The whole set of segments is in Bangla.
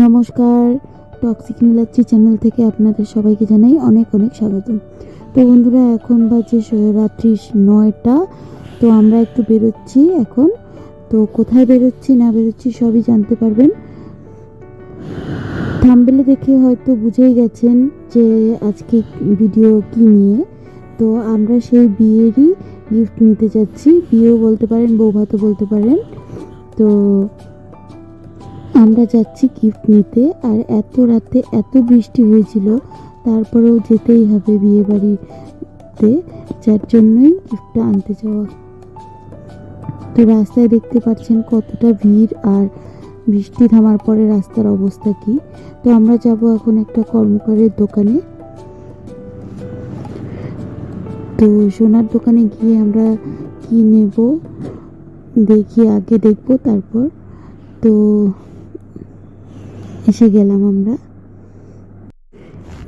নমস্কার টক্সিক নীলাত্রি চ্যানেল থেকে আপনাদের সবাইকে জানাই অনেক অনেক স্বাগত। তো বন্ধুরা, এখন বাজে রাত্রি নয়টা, তো আমরা একটু বেরোচ্ছি এখন। তো কোথায় বেরোচ্ছি, না বেরোচ্ছি সবই জানতে পারবেন। থাম্বেলে দেখে হয়তো বুঝেই গেছেন যে আজকে ভিডিও কি নিয়ে। তো আমরা সেই বিয়েরই গিফট নিতে যাচ্ছি। বিয়েও বলতে পারেন, বৌভাতও বলতে পারেন। তো আমরা যাচ্ছি গিফট নিতে আর এত রাতে এত বৃষ্টি হয়েছিল, তারপরেও যেতেই হবে বিয়ে বাড়িতে যার জন্যই গিফটটা আনতে যাওয়া। তো রাস্তায় দেখতে পাচ্ছেন কতটা ভিড় আর বৃষ্টি থামার পরে রাস্তার অবস্থা কি। তো আমরা যাব এখন একটা কর্মকারের দোকানে। তো সোনার দোকানে গিয়ে আমরা কি নেব, দেখি, আগে দেখব তারপর। তো এসে গেলাম আমরা।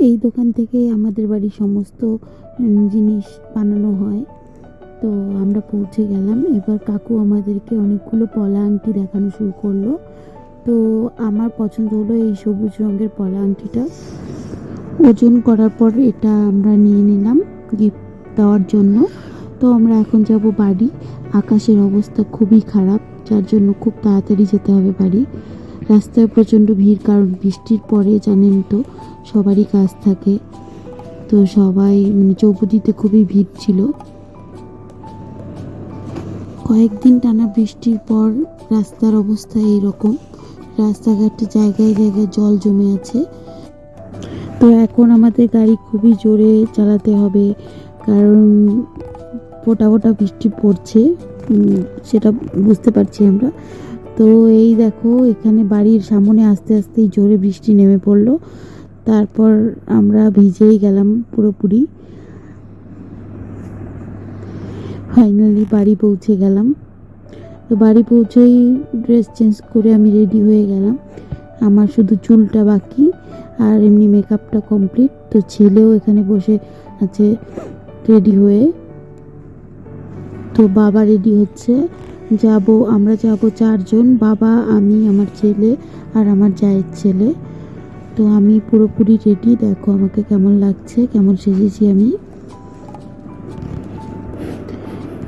এই দোকান থেকে আমাদের বাড়ির সমস্ত জিনিস বানানো হয়। তো আমরা পৌঁছে গেলাম। এবার কাকু আমাদেরকে অনেকগুলো পলা আংটি দেখানো শুরু করল। তো আমার পছন্দ হলো এই সবুজ রঙের পলা আংটিটা। ওজন করার পর এটা আমরা নিয়ে নিলাম গিফট দেওয়ার জন্য। তো আমরা এখন যাব বাড়ি। আকাশের অবস্থা খুবই খারাপ, যার জন্য খুব তাড়াতাড়ি যেতে হবে বাড়ি। রাস্তায় প্রচণ্ড ভিড়, কারণ বৃষ্টির পরে জানেন তো, সবারই কাজ থাকে। তো সবাই মানে চৌপতিতে খুবই ভিড় ছিল। কয়েকদিন টানা বৃষ্টির পর রাস্তার অবস্থা এইরকম। রাস্তাঘাটে জায়গায় জায়গায় জল জমে আছে। তো এখন আমাদের গাড়ি খুবই জোরে চালাতে হবে, কারণ ফোটা ফোটা বৃষ্টি পড়ছে। সেটা বুঝতে পারছি আমরা। তো এই দেখো, এখানে বাড়ির সামনে আস্তে আস্তেই জোরে বৃষ্টি নেমে পড়ল। তারপর আমরা ভিজেই গেলাম পুরোপুরি। ফাইনালি বাড়ি পৌঁছে গেলাম। তো বাড়ি পৌঁছেই ড্রেস চেঞ্জ করে আমি রেডি হয়ে গেলাম। আমার শুধু চুলটা বাকি আর এমনি মেকআপটা কমপ্লিট তো ছেলেও এখানে বসে আছে রেডি হয়ে। তো বাবা রেডি হচ্ছে। যাব, আমরা যাব চারজন, বাবা, আমি, আমার ছেলে আর আমার জায়ের ছেলে। তো আমি পুরোপুরি রেডি দেখো আমাকে কেমন লাগছে, কেমন সেজেছি আমি।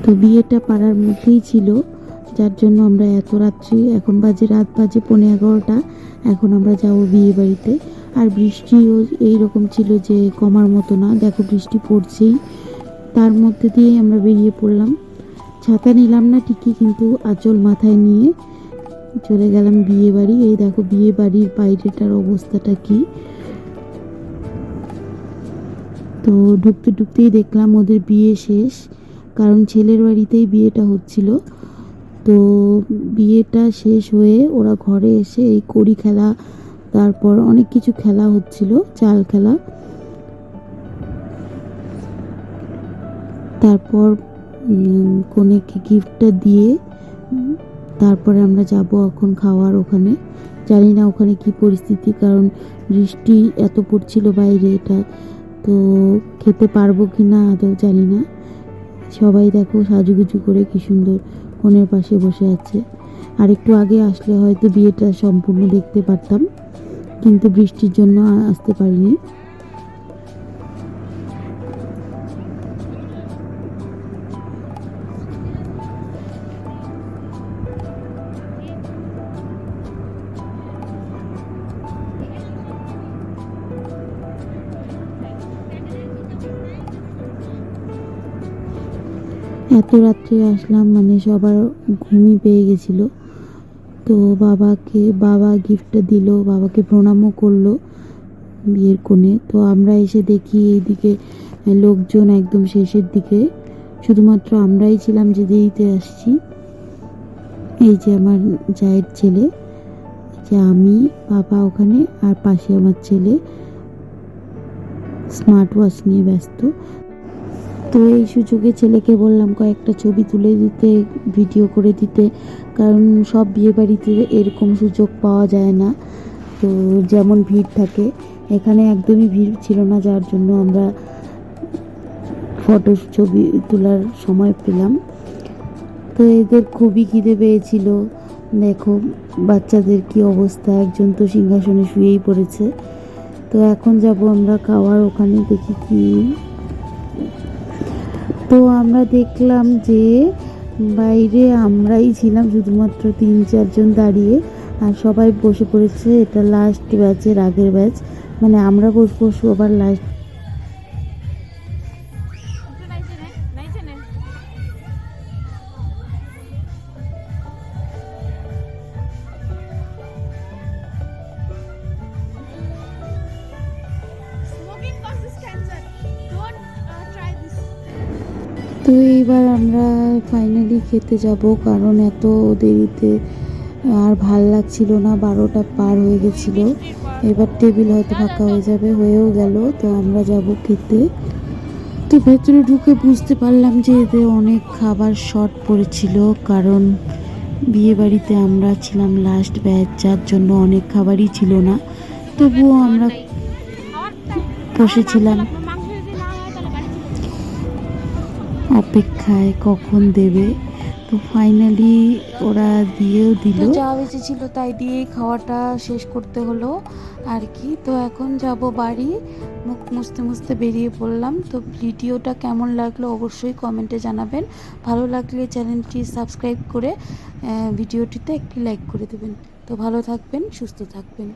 তো বিয়েটা পাড়ার মধ্যেই ছিল, যার জন্য আমরা এত রাত্রি, এখন বাজে রাত বাজে পনেরো এগারোটা, এখন আমরা যাব বিয়ে বাড়িতে। আর বৃষ্টিও এইরকম ছিল যে কমার মতো না, দেখো বৃষ্টি পড়ছেই। তার মধ্যে দিয়েই আমরা বেরিয়ে পড়লাম। ছাতা নিলাম না ঠিকই, কিন্তু আঁচল মাথায় নিয়ে চলে গেলাম বিয়ে বাড়ি। এই দেখো বিয়ে বাড়ির বাইরেটার অবস্থাটা কি। তো ঢুকতে ঢুকতেই দেখলাম ওদের বিয়ে শেষ, কারণ ছেলের বাড়িতেই বিয়েটা হচ্ছিল। তো বিয়েটা শেষ হয়ে ওরা ঘরে এসে এই কড়ি খেলা, তারপর অনেক কিছু খেলা হচ্ছিল, চাল খেলা। তারপর কনেকে গিফটটা দিয়ে তারপরে আমরা যাব এখন খাওয়ার ওখানে। জানি না ওখানে কি পরিস্থিতি, কারণ বৃষ্টি এত পড়ছিল বাইরে, এটা তো খেতে পারব কি না আদৌ জানি না। সবাই দেখো সাজুগুজু করে কি সুন্দর কনের পাশে বসে আছে। আর একটু আগে আসলে হয়তো বিয়েটা সম্পূর্ণ দেখতে পারতাম, কিন্তু বৃষ্টির জন্য আসতে পারিনি। এত রাত্রে আসলাম মানে সবার ঘুমই পেয়ে গেছিল। তো বাবাকে, বাবা গিফটটা দিল, বাবাকে প্রণামও করল বিয়ের কোণে। তো আমরা এসে দেখি এইদিকে লোকজন একদম শেষের দিকে। শুধুমাত্র আমরাই ছিলাম যে দেরিতে আসছি। এই যে আমার জায়ের ছেলে যে আমি, বাবা ওখানে, আর পাশে আমার ছেলে। স্মার্ট ওয়াচ নিয়ে ব্যস্ত। তো এই সুযোগে ছেলেকে বললাম কয়েকটা ছবি তুলে দিতে, ভিডিও করে দিতে, কারণ সব বিয়ে বাড়িতে এরকম সুযোগ পাওয়া যায় না। তো যেমন ভিড় থাকে, এখানে একদমই ভিড় ছিল না, যার জন্য আমরা ফটো ছবি তোলার সময় পেলাম। তো এদের খুবই খিদে পেয়েছিল। দেখো, বাচ্চাদের কি অবস্থা, একজন তো সিংহাসনে শুয়েই পড়েছে। তো এখন যাব আমরা খাওয়ার, ওখানে দেখি কি তো আমরা দেখলাম যে বাইরে আমরাই ছিলাম শুধুমাত্র তিন চারজন দাঁড়িয়ে আর সবাই বসে পড়েছে। এটা লাস্ট ব্যাচের আগের ব্যাচ মানে আমরা বসবো সবার লাস্ট তো এইবার আমরা ফাইনালি খেতে যাব, কারণ এত দেরিতে আর ভালো লাগছিল না, বারোটা পার হয়ে গেছিল। এবার টেবিল হয়তো ফাঁকা হয়ে যাবে, হয়েও গেল, তো আমরা যাব খেতে। তো ভেতরে ঢুকে বুঝতে পারলাম যে এদের অনেক খাবার শর্ট পড়েছিল, কারণ বিয়ে বাড়িতে আমরা ছিলাম লাস্ট ব্যাচ যার জন্য অনেক খাবারই ছিল না। তবুও আমরা বসেছিলাম। অপেক্ষায় কখন দেবে? তো ফাইনালি ওরা দিয়েও দিল। যা বেঁচেছিল তাই দিয়ে খাওয়াটা শেষ করতে হলো। আর কি? তো এখন যাব বাড়ি। মুখ মুছতে মুছতে বেরিয়ে পড়লাম। তো ভিডিওটা কেমন লাগল অবশ্যই কমেন্টে জানাবেন। ভালো লাগলে চ্যানেলটি সাবস্ক্রাইব করে ভিডিওটিতে একটি লাইক করে দেবেন। তো ভালো থাকবেন সুস্থ থাকবেন।